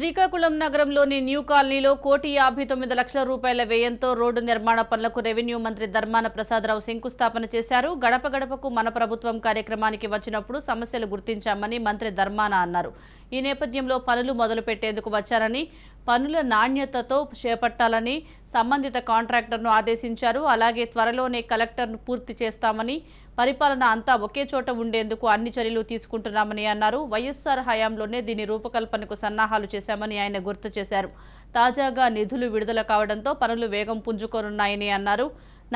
శ్రీకాకుళం నగరంలోని న్యూ కాలనీలో కోటి యాభై తొమ్మిది లక్షల రూపాయల వ్యయంతో రోడ్డు నిర్మాణ పనులకు రెవెన్యూ మంత్రి ధర్మాన ప్రసాదరావు శంకుస్థాపన చేశారు. గడప గడపకు మన ప్రభుత్వం కార్యక్రమానికి వచ్చినప్పుడు సమస్యలు గుర్తించామని మంత్రి ధర్మాన అన్నారు. ఈ నేపథ్యంలో పనులు మొదలు పెట్టేందుకు వచ్చారని పనుల నాణ్యతతో చేపట్టాలని సంబంధిత కాంట్రాక్టర్ను ఆదేశించారు. అలాగే త్వరలోనే కలెక్టర్ను పూర్తి చేస్తామని పరిపాలన అంతా ఒకే చోట ఉండేందుకు అన్ని చర్యలు తీసుకుంటున్నామని అన్నారు. వైఎస్ఆర్ హయాంలోనే దీని రూపకల్పనకు సన్నాహాలు చేశామని ఆయన గుర్తు చేశారు. తాజాగా నిధులు విడుదల కావడంతో పనులు వేగం పుంజుకోనున్నాయని అన్నారు.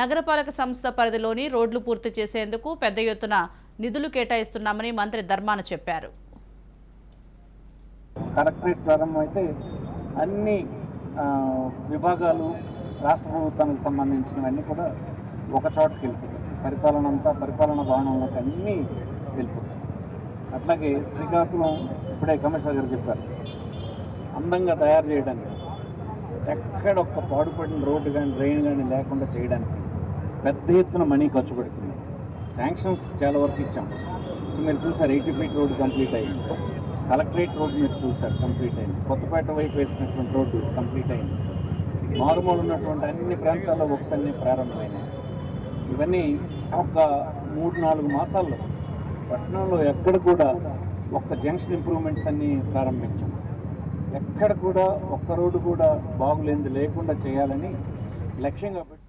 నగరపాలక సంస్థ పరిధిలోని రోడ్లు పూర్తి చేసేందుకు పెద్ద ఎత్తున నిధులు కేటాయిస్తున్నామని మంత్రి ధర్మాన చెప్పారు. కలెక్టరేట్ అన్ని విభాగాలు రాష్ట్ర ప్రభుత్వానికి సంబంధించినవన్నీ కూడా ఒక చోటకి వెళ్ళిపోతాయి పరిపాలన అంతా పరిపాలన భవనంలోకి అన్నీ వెళ్ళిపోతాయి. అట్లాగే శ్రీకాకుళం ఇప్పుడే కమిషనర్ గారు చెప్పారు. అందంగా తయారు చేయడానికి ఎక్కడ ఒక్క పాడుపడిన రోడ్డు కానీ డ్రైన్ కానీ లేకుండా చేయడానికి పెద్ద ఎత్తున మనీ ఖర్చు పెడుతుంది. శాంక్షన్స్ చాలా వరకు ఇచ్చాం. మీరు చూసారు ఎయిటీ ఫీట్ రోడ్డు కంప్లీట్ అయింది. కలెక్టరేట్ రోడ్డు మీరు చూసారు కంప్లీట్ అయింది. కొత్తపేట వైపు వేసినటువంటి రోడ్డు కంప్లీట్ అయింది. మారుమూలు ఉన్నటువంటి అన్ని ప్రాంతాల్లో ఒకసారి ప్రారంభమైనాయి ఇవన్నీ ఒక మూడు నాలుగు మాసాల్లో పట్టణంలో ఎక్కడ కూడా ఒక్క జంక్షన్ ఇంప్రూవ్మెంట్స్ అన్నీ ప్రారంభించాం. ఎక్కడ కూడా ఒక్క రోడ్డు కూడా బాగులేనిది లేకుండా చేయాలని లక్ష్యంగా పెట్టి